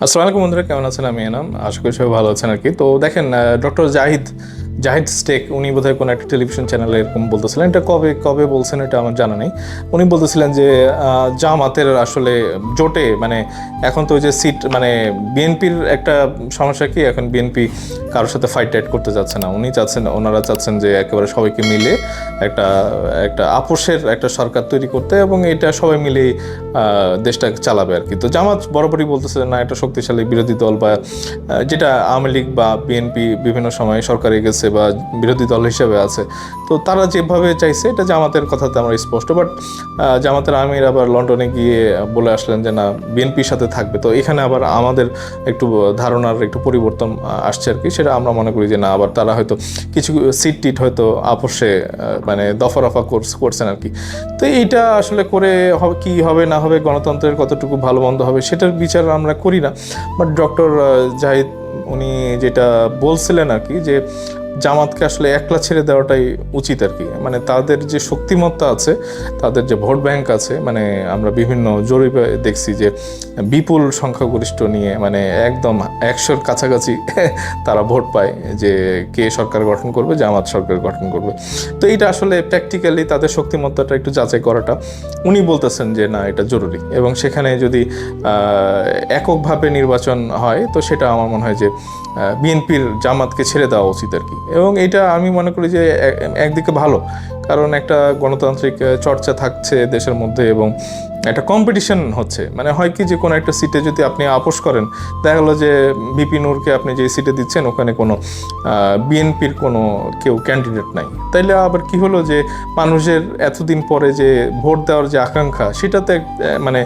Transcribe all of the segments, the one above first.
আসসালামু আলাইকুম বন্ধুরা, কেমন আছেন? আমি এনাম। আশা করি সবাই ভালো আছেন আর কি। তো দেখেন ডক্টর জাহিদ জাহিদ স্টেক, উনি বোধহয় কোনো একটা টেলিভিশন চ্যানেলে এরকম বলতেছিলেন। এটা কবে কবে বলছেন এটা আমার জানা নেই। উনি বলতেছিলেন যে জামাতের আসলে জোটে মানে এখন তো ওই যে সিট মানে বিএনপির একটা সমস্যা কি, এখন বিএনপি কারোর সাথে ফাইট টাইট করতে যাচ্ছে না। উনি চাচ্ছেন, ওনারা চাচ্ছেন যে একেবারে সবাইকে মিলে একটা একটা আপোষের একটা সরকার তৈরি করতে এবং এটা সবাই মিলে দেশটা চালাবে আর কি। তো জামাত বরাবরই বলতেছে না একটা শক্তিশালী বিরোধী দল বা যেটা আওয়ামী লীগ বা বিএনপি বিভিন্ন সময় সরকারে গেছে বা বিরোধী দল হিসেবে আছে। তো তারা যেভাবে চাইছে, এটা জামাতের কথাতে আমার স্পষ্ট, বাট জামাতের আমির আবার লন্ডনে গিয়ে বলে আসলেন যে, না, বিএনপির সাথে থাকবে। তো এখানে আবার আমাদের একটু ধারণার একটু পরিবর্তন আসছে আর কি। সেটা আমরা মনে করি যে, না, আবার তারা হয়তো কিছু সিট টিট হয়তো আপোষে মানে দফা রফা করছেন আর কি। তো এইটা আসলে করে কি হবে না হবে, গণতন্ত্রের কতটুকু ভালো মন্দ হবে সেটার বিচার আমরা করি না। বাট ডক্টর জাহিদ, উনি যেটা বলছিলেন আর কি যে জামাতকে আসলে একলা ছেড়ে দেওয়াটাই উচিত আর কি। মানে তাদের যে শক্তিমত্তা আছে, তাদের যে ভোট ব্যাংক আছে মানে আমরা বিভিন্ন জরিপে দেখছি যে বিপুল সংখ্যাগরিষ্ঠ নিয়ে মানে একদম একশোর কাছাকাছি তারা ভোট পায় যে কে সরকার গঠন করবে, জামাত সরকার গঠন করবে। তো এইটা আসলে প্র্যাকটিক্যালি তাদের শক্তিমত্তাটা একটু যাচাই করাটা। উনি বলতেছেন যে না, এটা জরুরি। এবং সেখানে যদি এককভাবে নির্বাচন হয়, তো সেটা আমার মনে হয় যে বিএনপির জামাতকে ছেড়ে দেওয়া উচিত আর কি। এবং এটা আমি মনে করি যে একদিকে ভালো। কারণ একটা গণতান্ত্রিক চর্চা থাকছে দেশের মধ্যে এবং একটা কম্পিটিশন হচ্ছে। মানে হয় কি যে কোনো একটা সিটে যদি আপনি আপোষ করেন, দেখা গেলো যে বিপি নূরকে আপনি যে সিটে দিচ্ছেন, ওখানে কোনো বিএনপির কোনো কেউ ক্যান্ডিডেট নাই। তাইলে আবার কি হলো যে মানুষের এতদিন পরে যে ভোট দেওয়ার যে আকাঙ্ক্ষা, সেটাতে মানে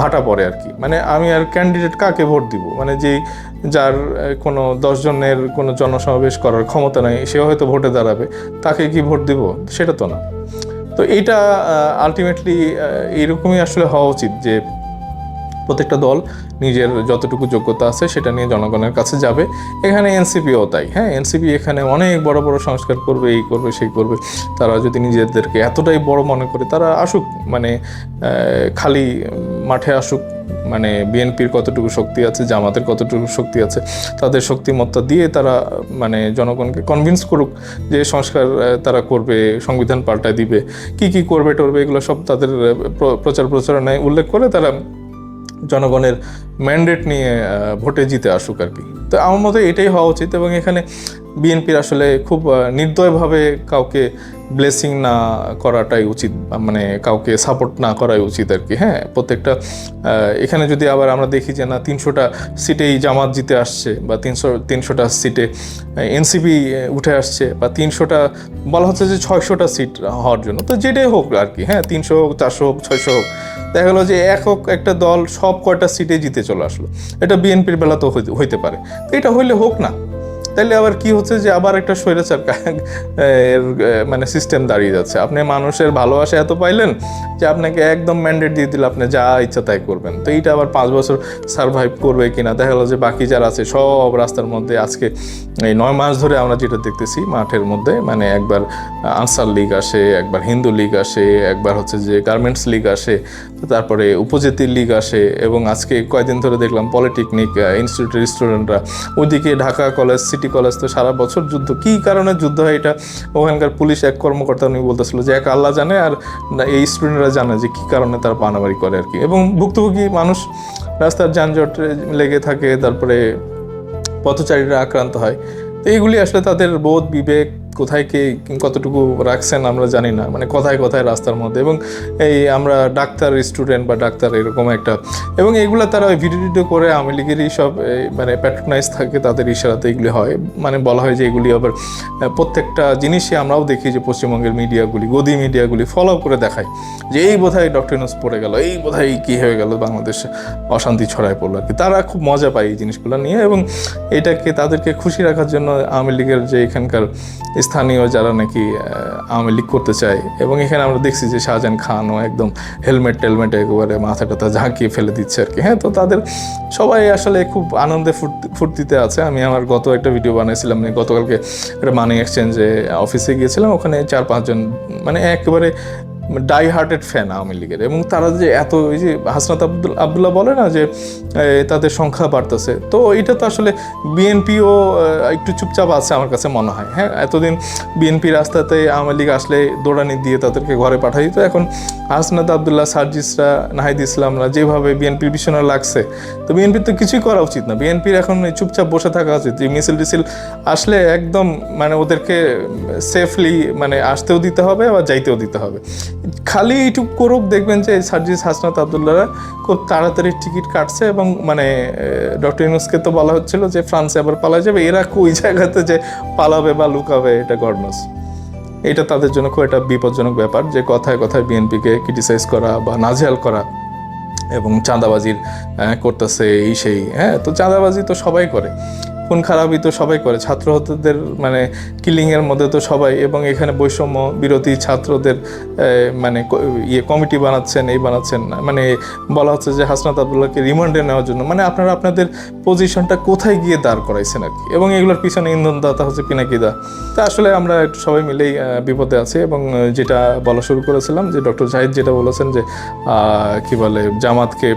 ভাটা পড়ে আর কি। মানে আমি আর ক্যান্ডিডেট কাকে ভোট দিব? মানে যেই যার কোনো দশজনের কোনো জনসমাবেশ করার ক্ষমতা নাই, সেও হয়তো ভোটে দাঁড়াবে। তাকে কি ভোট দিব? সেটা তো না। তো এইটা আলটিমেটলি এইরকমই আসলে হওয়া উচিত যে প্রত্যেকটা দল নিজের যতটুকু যোগ্যতা আছে সেটা নিয়ে জনগণের কাছে যাবে। এখানে এনসিপিও তাই হ্যাঁ? এনসিপি এখানে অনেক বড় বড় সংস্কার করবে, এই করবে, সেই করবে। তারা যদি নিজেদেরকে এতটাই বড় মনে করে, তারা আসুক মানে খালি মাঠে আসুক মানে বিএনপির কতটুকু শক্তি আছে, জামাতের কতটুকু শক্তি আছে, তাদের শক্তিমত্তা দিয়ে তারা মানে জনগণকে কনভিন্স করুক যে সংস্কার তারা করবে, সংবিধান পাল্টায় দিবে। কি কি করবে টরবে এগুলো সব তাদের প্রচার প্রচারণায় উল্লেখ করে তারা জনগণের ম্যান্ডেট নিয়ে ভোটে জিতে আসুক আর কি। তো আমার মতে এটাই হওয়া উচিত এবং এখানে বিএনপির আসলে খুব নির্দয়ভাবে কাউকে ব্লেসিং না করাটাই উচিত মানে কাউকে সাপোর্ট না করাই উচিত আর কি হ্যাঁ? প্রত্যেকটা এখানে যদি আবার আমরা দেখি যে না, তিনশোটা সিটেই জামাত জিতে আসছে বা তিনশো, তিনশোটা সিটে এনসিপি উঠে আসছে বা তিনশোটা, বলা হচ্ছে যে ছয়শোটা সিট হওয়ার জন্য, তো যেটাই হোক আর কি হ্যাঁ? তিনশো হোক, চারশো হোক, ছয়শো হোক, দেখা গেলো যে একক একটা দল সব কয়টা সিটে জিতে চলে আসলো, এটা বিএনপির বেলা তো হইতে পারে। এটা হইলে হোক না। তাইলে আবার কি হচ্ছে যে আবার একটা স্বৈরাচার এর মানে সিস্টেম দাঁড়িয়ে যাচ্ছে। আপনি মানুষের ভালোবাসা এত পাইলেন যে আপনাকে একদম ম্যান্ডেট দিয়ে দিলে আপনি যা ইচ্ছা তাই করবেন। তো এইটা আবার পাঁচ বছর সার্ভাইভ করবে কিনা, দেখা গেলো যে বাকি যারা আছে সব রাস্তার মধ্যে আজকে, এই নয় মাস ধরে আমরা যেটা দেখতেছি মাঠের মধ্যে মানে একবার আনসার লীগ আসে, একবার হিন্দু লীগ আসে, একবার হচ্ছে যে গার্মেন্টস লীগ আসে, তারপরে উপজাতি লীগ আসে এবং আজকে কয়েকদিন ধরে দেখলাম পলিটেকনিক ইনস্টিটিউটের স্টুডেন্টরা ওইদিকে ঢাকা কলেজ সিটি কলেজ তো সারা বছর যুদ্ধ। কী কারণে যুদ্ধ হয় এটা? ওখানকার পুলিশ এক কর্মকর্তা উনি বলতেছিল যে এক আল্লাহ জানে আর এই স্টুডেন্টরা জানে যে কি কারণে তারা পানাবাড়ি করে আর কি। এবং ভুক্তভোগী মানুষ রাস্তার যানজট লেগে থাকে, তারপরে পথচারীরা আক্রান্ত হয়। তো এইগুলি আসলে তাদের বোধ, বিবেক কোথায় কে কতটুকু রাখছেন আমরা জানি না। মানে কোথায় কোথায় রাস্তার মধ্যে এবং এই আমরা ডাক্তার স্টুডেন্ট বা ডাক্তার এরকম একটা এবং এইগুলো তারা ওই ভিডিও টিডিও করে আওয়ামী লীগেরই সব মানে প্যাট্রোনাইজ থাকে, তাদের ইশারাতে এগুলি হয়। মানে বলা হয় যে এগুলি আবার প্রত্যেকটা জিনিসই আমরাও দেখি যে পশ্চিমবঙ্গের মিডিয়াগুলি, গদি মিডিয়াগুলি ফলো করে দেখায় যে এই বোধহয় ডক্টর ইউনুস পড়ে গেল, এই বোধহয় কী হয়ে গেল বাংলাদেশে অশান্তি ছড়ায় পড়ল আর কি। তারা খুব মজা পায় এই জিনিসগুলো নিয়ে এবং এটাকে তাদেরকে খুশি রাখার জন্য আওয়ামী লীগের যে এখানকার স্থানীয় যারা নাকি আওয়ামী লীগ করতে চায়, এবং এখানে আমরা দেখছি যে শাহজাহান খানও একদম হেলমেট টেলমেট একেবারে মাথা টাথা ঝাঁকিয়ে ফেলে দিচ্ছে আর কি। হ্যাঁ তো তাদের সবাই আসলে খুব আনন্দে ফুর্তি, ফুর্তিতে আছে। আমি আমার গত একটা ভিডিও বানিয়েছিলাম মানে গতকালকে একটা মানি এক্সচেঞ্জে অফিসে গিয়েছিলাম, ওখানে চার পাঁচজন মানে একেবারে ডাই হার্টেড ফ্যান আওয়ামী লীগের। এবং তারা যে এত ওই যে হাসনাত আব্দুল, আবদুল্লাহ বলে না যে তাদের সংখ্যা বাড়তেছে। তো এটা তো আসলে বিএনপিও একটু চুপচাপ আছে আমার কাছে মনে হয়। হ্যাঁ এতদিন বিএনপি রাস্তাতে আওয়ামী লীগ আসলে দৌড়ানি দিয়ে তাদেরকে ঘরে পাঠাই দিত। এখন হাসনাত আবদুল্লাহ, সার্জিসরা, নাহিদ ইসলামরা যেভাবে বিএনপির পিছনে লাগছে, তো বিএনপির তো কিছুই করা উচিত না। বিএনপির এখন চুপচাপ বসে থাকা উচিত। যে মিছিল টিছিল আসলে একদম মানে ওদেরকে সেফলি মানে আসতেও দিতে হবে আবার যাইতেও দিতে হবে। খালি এইটুকু করুক, দেখবেন যে সার্জিস হাসনাত আবদুল্লাহরা খুব তাড়াতাড়ি টিকিট কাটছে এবং মানে ডক্টর ইউনুসকে তো বলা হচ্ছিল যে ফ্রান্সে আবার পালা যাবে। এরা ওই জায়গাতে যে পালাবে বা লুকাবে, এটা গডনস এটা তাদের জন্য খুব একটা বিপজ্জনক ব্যাপার যে কথায় কথায় বিএনপিকে ক্রিটিসাইজ করা বা নাজেহাল করা এবং চাঁদাবাজির করতেছে এই সেই হ্যাঁ? তো চাঁদাবাজি তো সবাই করে। খুন খারাপই তো সবাই করে। ছাত্র হতেদের মানে কিলিংয়ের মধ্যে তো সবাই এবং এখানে বৈষম্য বিরোধী ছাত্রদের মানে ইয়ে কমিটি বানাচ্ছেন, এই বানাচ্ছেন না। মানে বলা হচ্ছে যে হাসনাত আবদুল্লাহকে রিমান্ডে নেওয়ার জন্য। মানে আপনারা আপনাদের পজিশনটা কোথায় গিয়ে দাঁড় করাইছেন আর কি? এবং এগুলোর পিছনে ইন্ধনদাতা হচ্ছে পিনাকিদা। তা আসলে আমরা একটু সবাই মিলেই বিপদে আছি এবং যেটা বলা শুরু করেছিলাম যে ডক্টর জাহিদ যেটা বলেছেন যে কি বলে, জামাতকে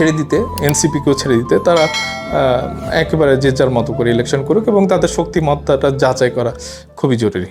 ছেড়ে দিতে, এনসিপিকেও ছেড়ে দিতে, তারা একেবারে যে যার মতো করে ইলেকশন করুক এবং তাদের শক্তিমত্তাটা যাচাই করা খুবই জরুরি।